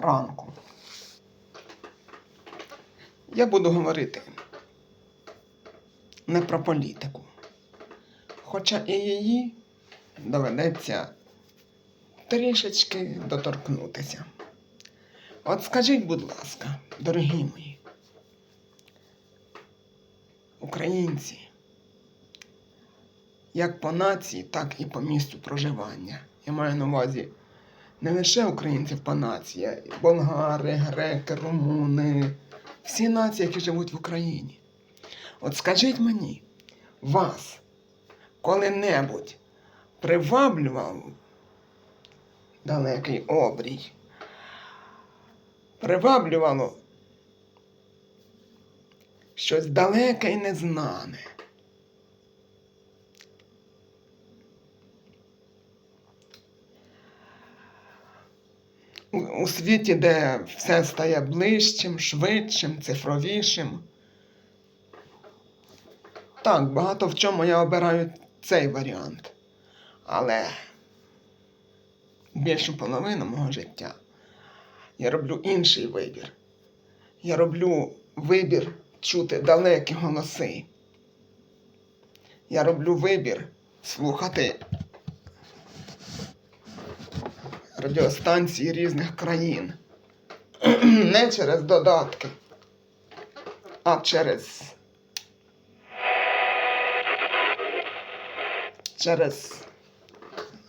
ранку. Я буду говорити не про політику. Хоча і її доведеться трішечки доторкнутися. От скажіть, будь ласка, дорогі мої, українці, як по нації, так і по місцю проживання. Я маю на увазі не лише українців по нації, болгари, греки, румуни, всі нації, які живуть в Україні. От скажіть мені, вас коли-небудь приваблював далекий обрій? Приваблювало щось далеке і незнане. У, світі, де все стає ближчим, швидшим, цифровішим. Так, багато в чому я обираю цей варіант. Але більшу половину мого життя я роблю інший вибір. Я роблю вибір чути далекі голоси. Я роблю вибір слухати радіостанції різних країн. Не через додатки, а через. через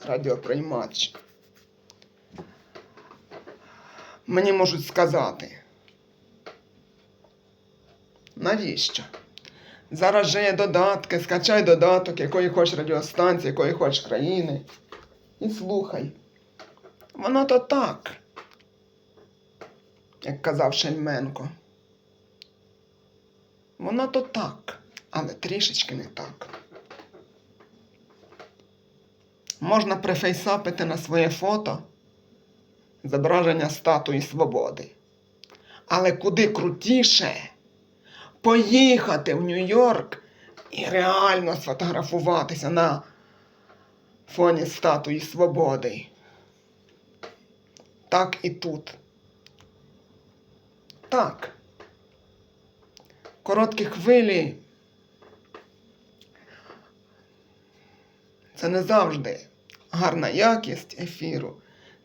радіоприймач. Мені можуть сказати. Навіщо? Зараз же є додатки, скачай додаток, якої хочеш радіостанції, якої хочеш країни. І слухай. Воно то так, як казав Шельменко. Воно то так, але трішечки не так. Можна прифейсапити на своє фото зображення статуї свободи. Але куди крутіше поїхати в Нью-Йорк і реально сфотографуватися на фоні статуї свободи. Так і тут. Так. Короткі хвилі. Це не завжди гарна якість ефіру.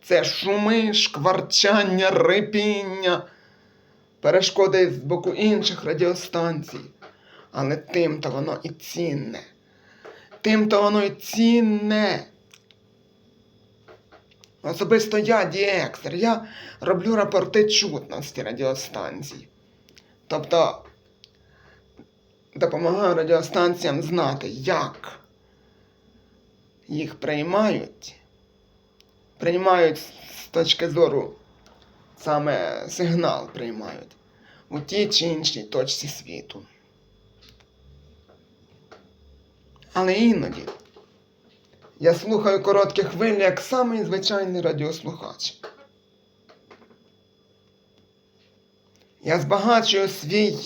Це шуми, шкварчання, рипіння, перешкоди з боку інших радіостанцій. Але тим-то воно і цінне. Тим-то воно і цінне. Особисто я, діекстер, я роблю рапорти чутності радіостанцій. Тобто допомагаю радіостанціям знати, як їх приймають, приймають з точки зору саме сигнал приймають у тій чи іншій точці світу. Але іноді я слухаю короткі хвилі як самий звичайний радіослухач. Я збагачую свій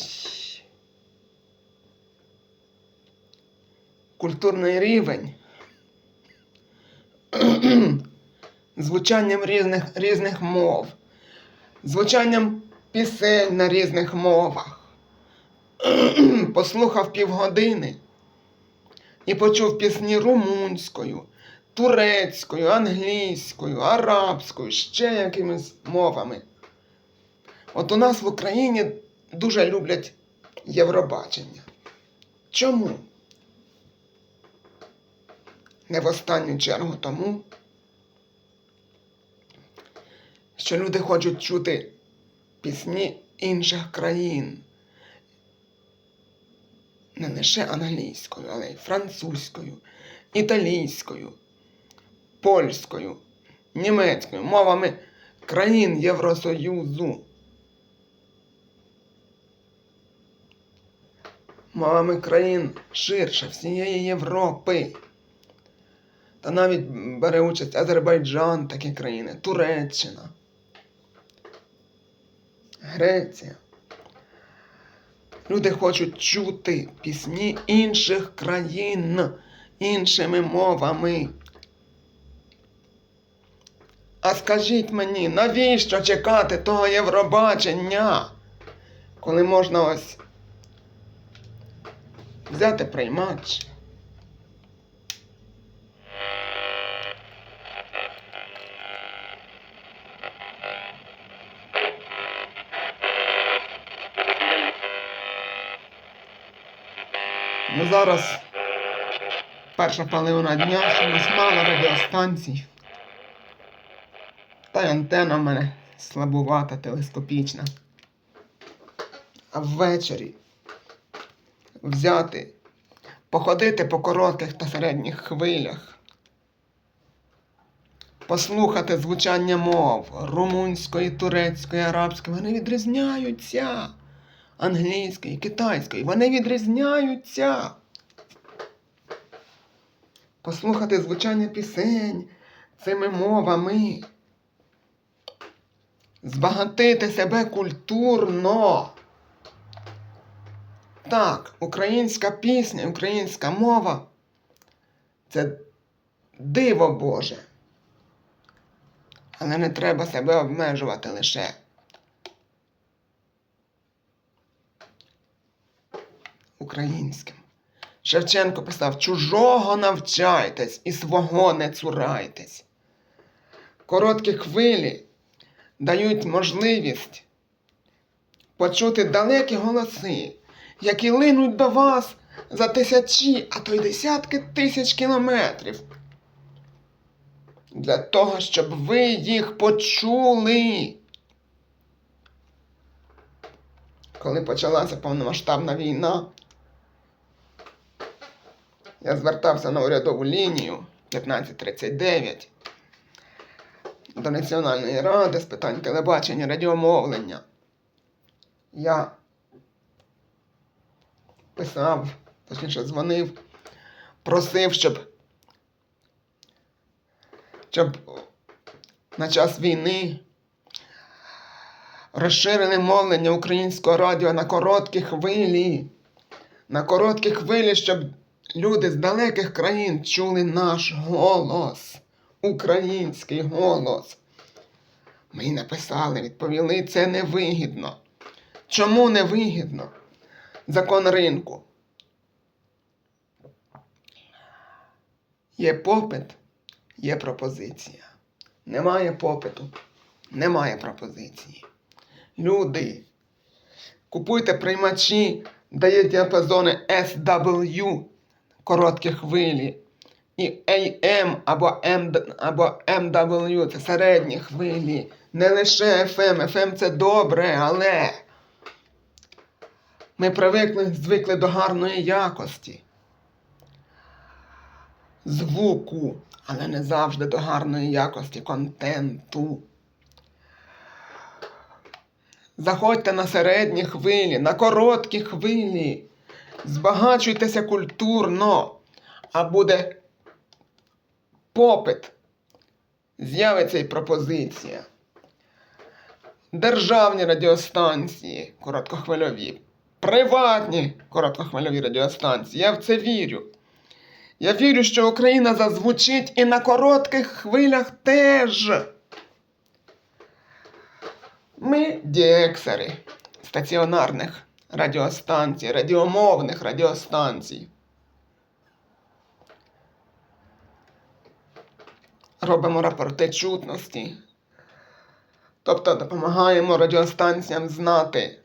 культурний рівень звучанням різних, різних мов, звучанням пісень на різних мовах. Послухав півгодини і почув пісні румунською, турецькою, англійською, арабською, ще якимись мовами. От у нас в Україні дуже люблять Євробачення. Чому? Не в останню чергу тому, що люди хочуть чути пісні інших країн. Не лише англійською, але й французькою, італійською, польською, німецькою, мовами країн Євросоюзу. Мовами країн ширше всієї Європи. Та навіть бере участь Азербайджан, такі країни, Туреччина, Греція. Люди хочуть чути пісні інших країн іншими мовами. А скажіть мені, навіщо чекати того Євробачення, коли можна ось взяти приймач? Ну зараз перша половина дня, що нас мало радіостанцій. Та й антенна в мене слабувата, телескопічна. А ввечері взяти, походити по коротких та середніх хвилях, послухати звучання мов румунської, турецької, арабської, вони відрізняються. Англійської, китайської, вони відрізняються. Послухати звучання пісень цими мовами. Збагатити себе культурно. Так, українська пісня, українська мова це диво Боже. Але не треба себе обмежувати лише. Українським. Шевченко писав: чужого навчайтесь і свого не цурайтесь. Короткі хвилі дають можливість почути далекі голоси, які линуть до вас за тисячі, а то й десятки тисяч кілометрів. Для того, щоб ви їх почули. Коли почалася повномасштабна війна, я звертався на урядову лінію 1539 до Національної ради з питань телебачення, радіомовлення. Я писав, точніше дзвонив, просив, щоб, щоб на час війни розширили мовлення українського радіо на короткі хвилі. На короткі хвилі, щоб люди з далеких країн чули наш голос, український голос. Ми написали, відповіли, це невигідно. Чому невигідно? Закон ринку. Є попит, є пропозиція. Немає попиту, немає пропозиції. Люди, купуйте приймачі, дає діапазони SW, короткі хвилі, і AM або, M, або MW це середні хвилі. Не лише FM. FM це добре, але ми привикли, звикли до гарної якості. Звуку, але не завжди до гарної якості контенту. Заходьте на середні хвилі, на короткі хвилі. Збагачуйтеся культурно, а буде попит. З'явиться і пропозиція. Державні радіостанції короткохвильові, приватні короткохвильові радіостанції. Я в це вірю. Я вірю, що Україна зазвучить і на коротких хвилях теж. Ми діексери стаціонарних радіостанцій, радіомовних радіостанцій. Робимо рапорти чутності. Тобто допомагаємо радіостанціям знати.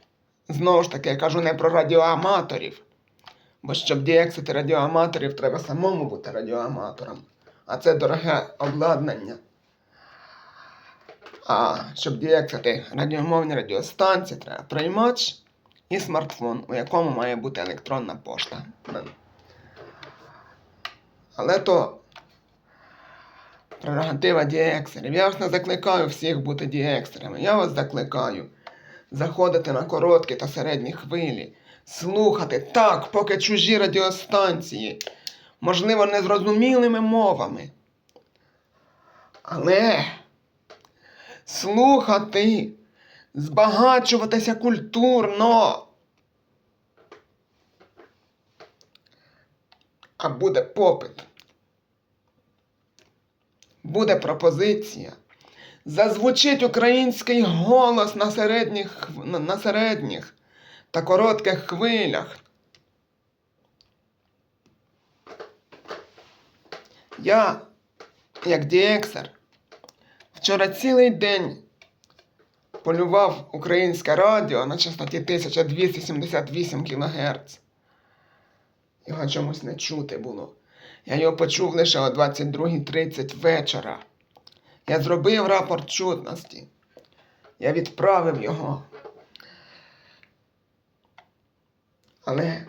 Знову ж таки, я кажу не про радіоаматорів. Бо щоб діексити радіоаматорів, треба самому бути радіоаматором. А це дороге обладнання. А щоб діексити радіомовні радіостанції, треба приймач і смартфон, у якому має бути електронна пошта. Але то прерогатива діексерів. Я вас не закликаю всіх бути діексерами. Я вас закликаю заходити на короткі та середні хвилі, слухати так, поки чужі радіостанції, можливо, незрозумілими мовами. Але слухати, збагачуватися культурно. А буде попит. Буде пропозиція. зазвучить український голос на середніх, на, середніх та коротких хвилях. Я, як діексер, вчора цілий день полював українське радіо на частоті 1278 кГц. Його чомусь не чути було. Я його почув лише о 22.30 вечора. Я зробив рапорт чутності. Я відправив його. Але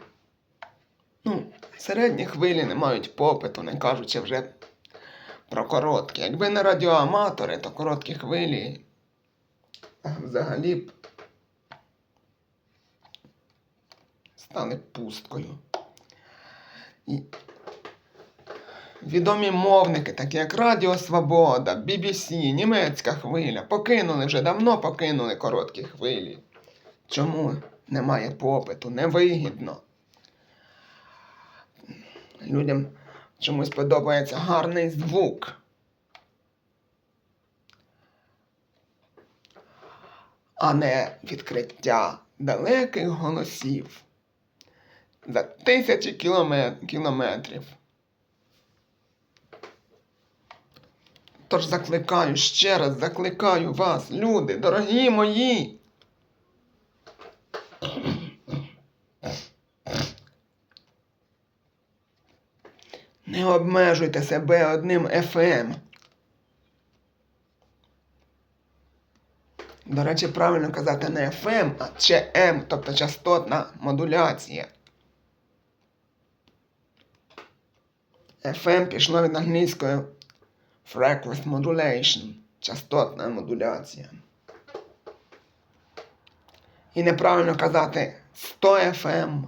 ну, середні хвилі не мають попиту, не кажучи вже про короткі. Якби не радіоаматори, то короткі хвилі взагалі б стали пусткою. І відомі мовники, такі як Радіо Свобода, BBC, Німецька хвиля, покинули вже давно покинули короткі хвилі. Чому немає попиту? Невигідно. Людям чомусь подобається гарний звук. А не відкриття далеких голосів за тисячі кілометрів. Тож закликаю ще раз, закликаю вас, люди, дорогі мої. Не обмежуйте себе одним FM. До речі, правильно казати не FM, а ЧМ, тобто частотна модуляція. FM пішло від англійської frequency modulation, частотна модуляція. І неправильно казати 100 FM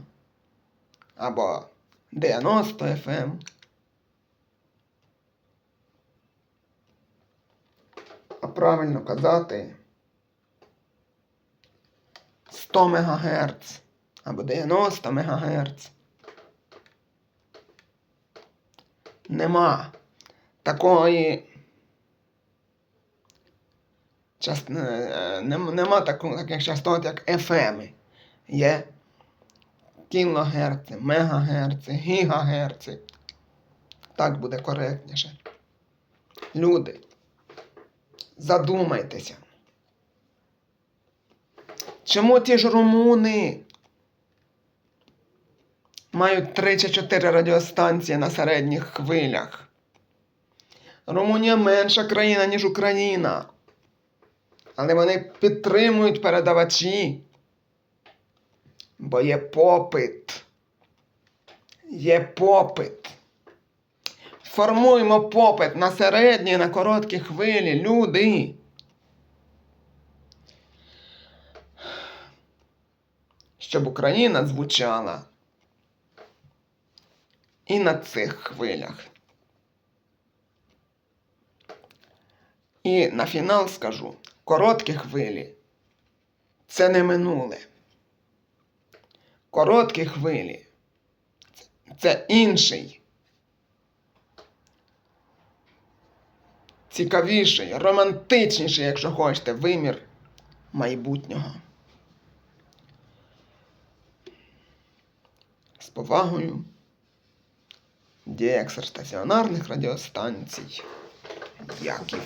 або 90 FM. А правильно казати 100 МГц або 90 МГц. Нема такої. Част... е, Нема таких частот, як FM. Є кілогерци, мегагерци, гігагерци. Так буде коректніше. Люди, задумайтеся. Чому ті ж румуни мають 3 чи 4 радіостанції на середніх хвилях? Румунія менша країна, ніж Україна. Але вони підтримують передавачі. Бо є попит. Є попит. Формуємо попит на середні, на короткі хвилі, люди. Щоб Україна звучала і на цих хвилях. І на фінал скажу: короткі хвилі це не минуле. Короткі хвилі це інший. Цікавіший, романтичніший, якщо хочете, вимір майбутнього. З повагою дієксер стаціонарних радіостанцій. Яків.